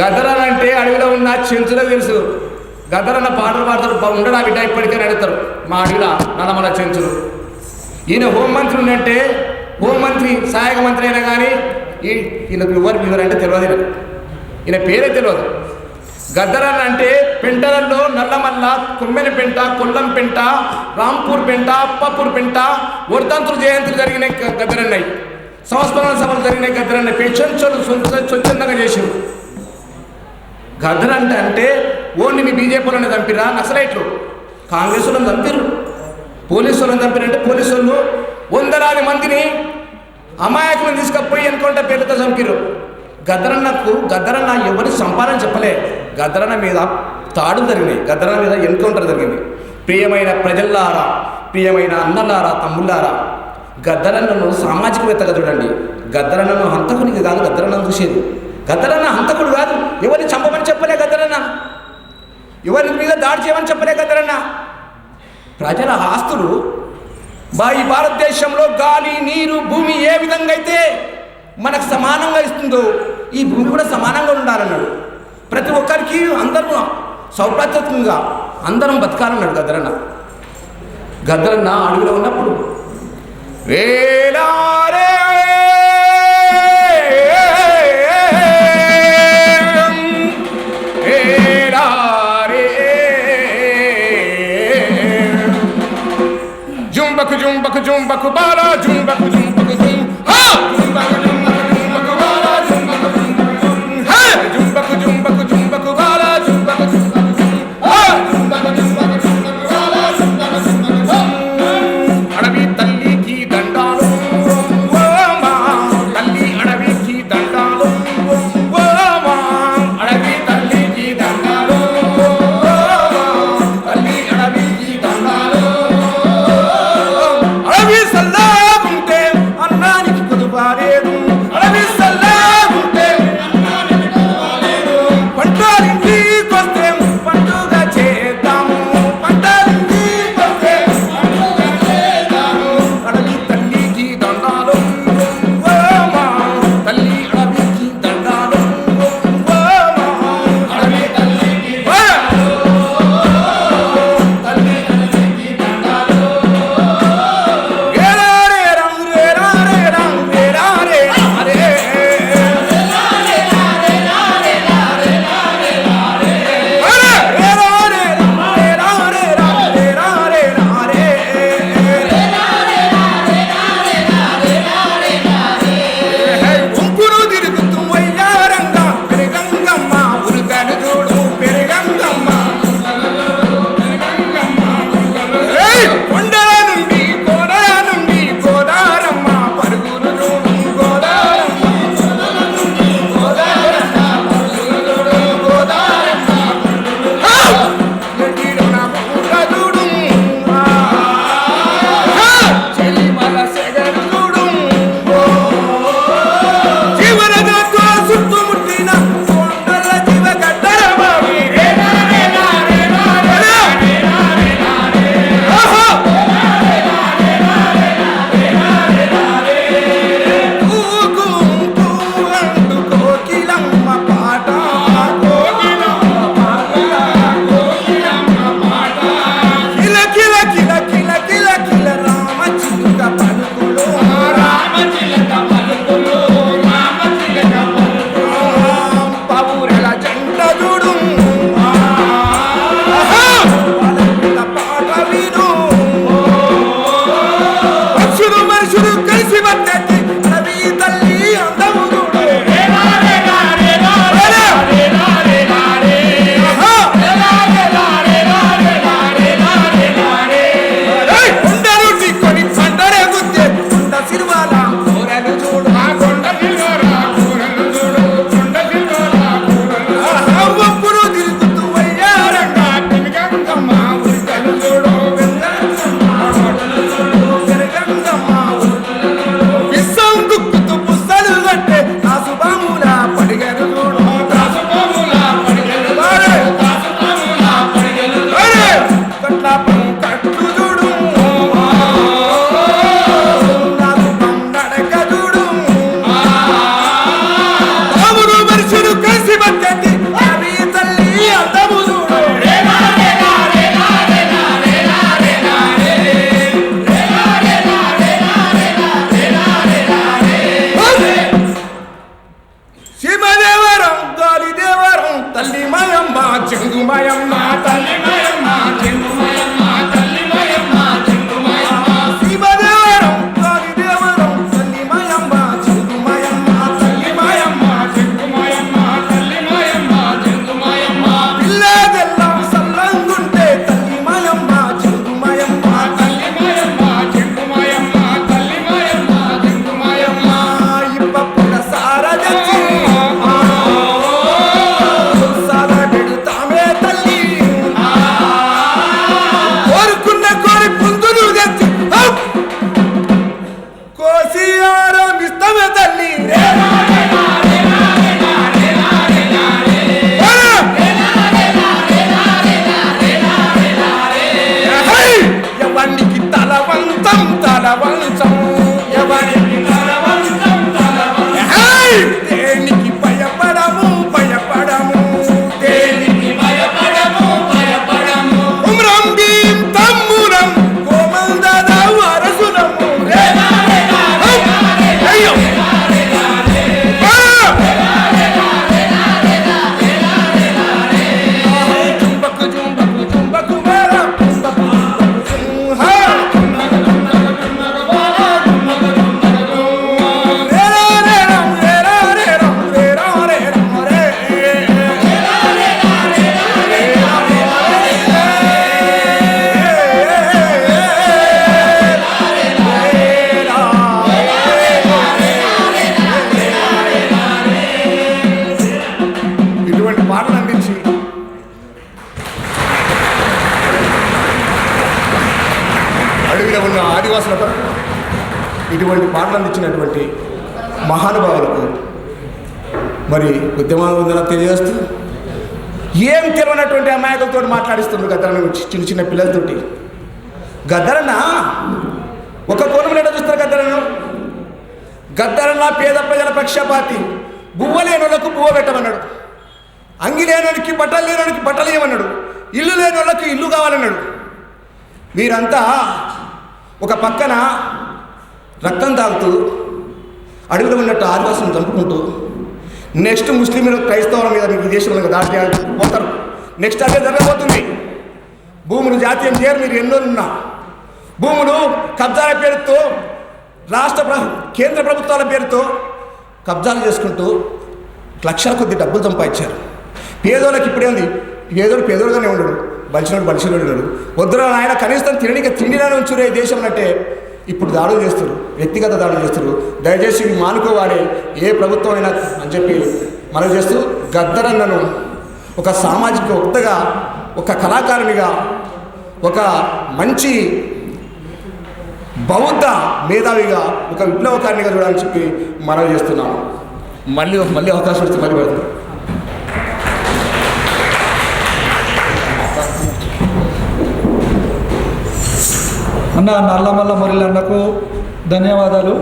గద్దరన్ అంటే అడవిలో ఉన్న చెంచులో తెలుసు. గద్దరన్న పాటలు పాడతారు. ఉండడా బిడ్డ? ఇప్పటికైనా అడుగుతారు మా అడవిలో నల్లమల చెంచులు. ఈయన హోంమంత్రి ఉందంటే హోంమంత్రి సహాయక మంత్రి అయినా కానీ ఈ ఈయనకు ఎవరు ఎవరంటే తెలియదు ఈయనకు. ఈయన పేరే తెలియదు గద్దరన్ అంటే పెంటలలో నల్లమల్ల కుమ్మెన పెంట కొల్లం పెంట రాంపూర్ పెంట అప్పాపూర్ పెంట వర్ధంతులు జయంతులు జరిగిన గద్దరన్నాయి సంస్మరణ సభలు జరిగిన గద్దరన్నాయి పెన్షన్లు స్వచ్ఛందంగా చేసారు గదర్ అంటే ఓన్లీ మీ బీజేపీలోనే చంపిరా నక్సలైట్లు. కాంగ్రెస్ వాళ్ళని చంపిరు పోలీసు వాళ్ళని చంపిరంటే పోలీసు వాళ్ళు వందలాది మందిని అమాయకులను తీసుకపోయి ఎన్కౌంట పేరుతో చంపిరు గదరన్నకు గదరన్న ఎవరి సంపాదన చెప్పలే. గదరన్న మీద తాడు జరిగినాయి. గదరన్న మీద ఎన్కౌంటర్ జరిగింది. ప్రియమైన ప్రజల్లారా ప్రియమైన అన్నలారా తమ్ముళ్ళారా గద్దరన్నను సామాజికవేత్తగా చూడండి. గద్దరన్నను హంతకునికి కాదు గద్దరన్నను చూసేది. గద్దరన్న హంతకుడు కాదు ఎవరిని చంపమని ఎవరి మీద దాడి చేయమని చెప్పలే కదరన్నా? ప్రజల ఆస్తులు మా ఈ భారతదేశంలో గాలి నీరు భూమి ఏ విధంగా అయితే మనకు సమానంగా ఇస్తుందో ఈ భూమి కూడా సమానంగా ఉండాలన్నాడు. ప్రతి ఒక్కరికి అందరూ సౌప్రత్యంగా అందరం బతకాలన్నాడు గద్దరన్న. గద్దరన్న అడవిలో ఉన్నప్పుడు వేలారే jumba kujumba bakubala, kubara jumba I'm a girl. ఇటువంటి పాటలను ఇచ్చినటువంటి మహానుభావులకు మరి ఉద్యమం తెలియజేస్తూ ఏం తెలియనటువంటి అమాయకులతో మాట్లాడిస్తున్నారు నుంచి చిన్న చిన్న పిల్లలతోటి. గద్దరణ ఒక కోణంలో ఎట్లా చూస్తారు గద్దరను గద్దరన్న పేద ప్రజల పక్షపాతి. బువ్వ లేనోళ్ళకు బువ్వ పెట్టమన్నాడు. అంగి లేనోడికి బట్టలు లేనోడికి బట్టలు ఇవ్వమన్నాడు. ఇల్లు లేని వాళ్ళకి ఇల్లు కావాలన్నాడు. మీరంతా ఒక పక్కన రక్తం తాగుతూ అడవిలో ఉన్నట్టు ఆదివాసులను చంపుకుంటూ నెక్స్ట్ ముస్లింలు క్రైస్తవుల మీద మీకు దేశంలో దాటి పోతారు. నెక్స్ట్ అదే జరగబోతుంది. భూములు జాతీయం చేయరు మీరు ఎన్నో ఉన్నా. భూములు కబ్జాల పేరుతో రాష్ట్ర కేంద్ర ప్రభుత్వాల పేరుతో కబ్జాలు చేసుకుంటూ లక్షల కొద్ది డబ్బులు సంపాదించారు. పేదోళ్ళకి ఇప్పుడేంది పేదోడు పేదోడుగానే ఉండడు. మంచినోడు బలిసినోడు ఉండడు వద్దురా ఆయన కనీసం తినడానికి తిండిలోనే ఉంచురే దేశం అంటే ఇప్పుడు దాడులు చేస్తారు వ్యక్తిగత దాడులు చేస్తారు దయచేసి ఇవి మానుకోవాలి ఏ ప్రభుత్వం అయినా అని చెప్పి మనం చేస్తూ గద్దరన్నను ఒక సామాజిక వక్తగా ఒక కళాకారునిగా ఒక మంచి బౌద్ధ మేధావిగా ఒక విప్లవకారినిగా చూడాలని చెప్పి మనం చేస్తున్నాం మళ్ళీ మళ్ళీ అవకాశం వస్తే మళ్ళీ పెడతాం అన్న నల్లమల్ల మురళి అన్నకు ధన్యవాదాలు.